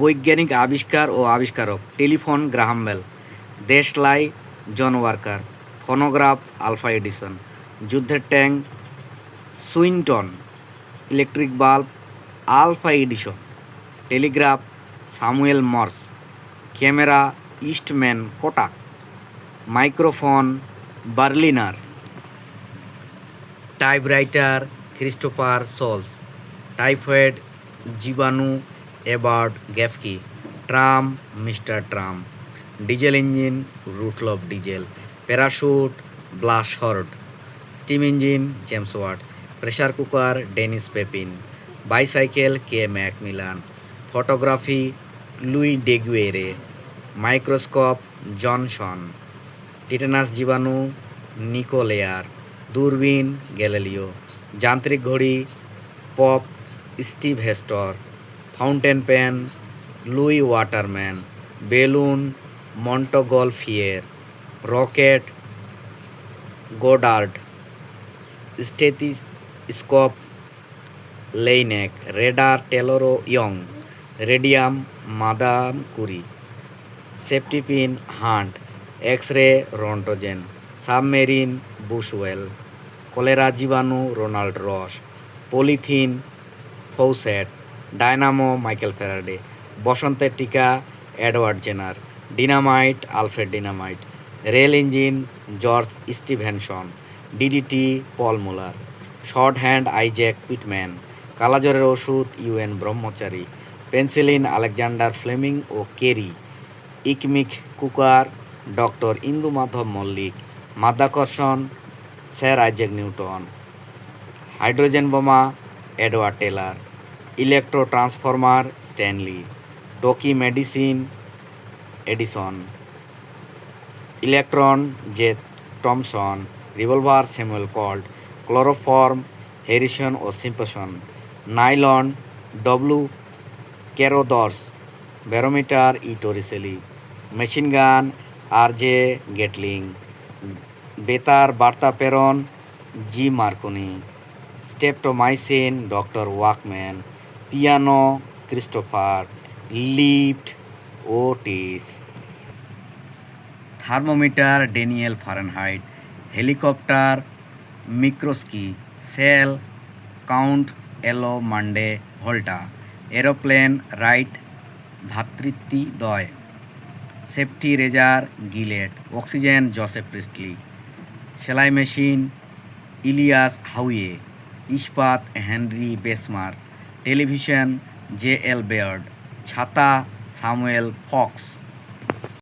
বৈজ্ঞানিক আবিষ্কার ও আবিষ্কারক টেলিফোন গ্রাহাম বেল, দেশলাই John Walker, phonograph Alva Edison, যুদ্ধের tank Swinton, electric bulb Alva Edison, telegraph Samuel Morse, camera Eastman Kodak, microphone Berliner, typewriter Christopher Sholes, typhoid জীবাণু Eberth Gaffky tram, mister tram. Diesel engine Rudolf Diesel. Parachute, Blanchard. Steam engine, James Watt. Pressure cooker, Denis Papin. Bicycle, K Macmillan. Photography, Louis Daguerre. Microscope, Janssen. Tetanus জীবাণু, Nicolaier. দূরবীন, Galileo. যান্ত্রিক ঘড়ি, পপ, স্টিভ হেস্টর। Fountain pen Louis Waterman balloon Montgolfier rocket Goddard stethoscope Laennec radar টেলরো Young radium Madame Curie safety pin Hunt X ray Roentgen submarine Bushnell cholera জীবাণু Ronald Ross polythene Fawcett dynamo Michael Faraday বসন্তের টিকা Edward Jenner dynamite Alfred dynamite rail engine George Stephenson DDT Paul Muller shorthand Isaac Pitman কালাজ্বরের ওষুধ UN Brahmachari penicillin Alexander Fleming ও Kerry Icmic cooker doctor Indu Madhab Mallick মাধ্যাকর্ষণ sir Isaac Newton hydrogen বোমা Edward Teller electro transformer Stanley. Talkie medicine, Edison. Electron J Thomson, revolver Samuel Colt chloroform Harrison ও Simpson. Nylon, W Carothers barometer, E Torricelli. Machine gun, R J Gatling. বেতার, বার্তা প্রেরণ, G Marconi. Streptomycin, doctor Waksman. Piano Christopher lift Otis thermometer Daniel Fahrenheit helicopter মিক্রোস্কি cell count এলো মান্ডে Volta aeroplane Wright ভ্রাতৃত্বদয় safety razor Gillette oxygen Joseph Priestley সেলাই machine Elias Howe ইস্পাত Henry Bessemer television J L Baird ছাতা Samuel Fox.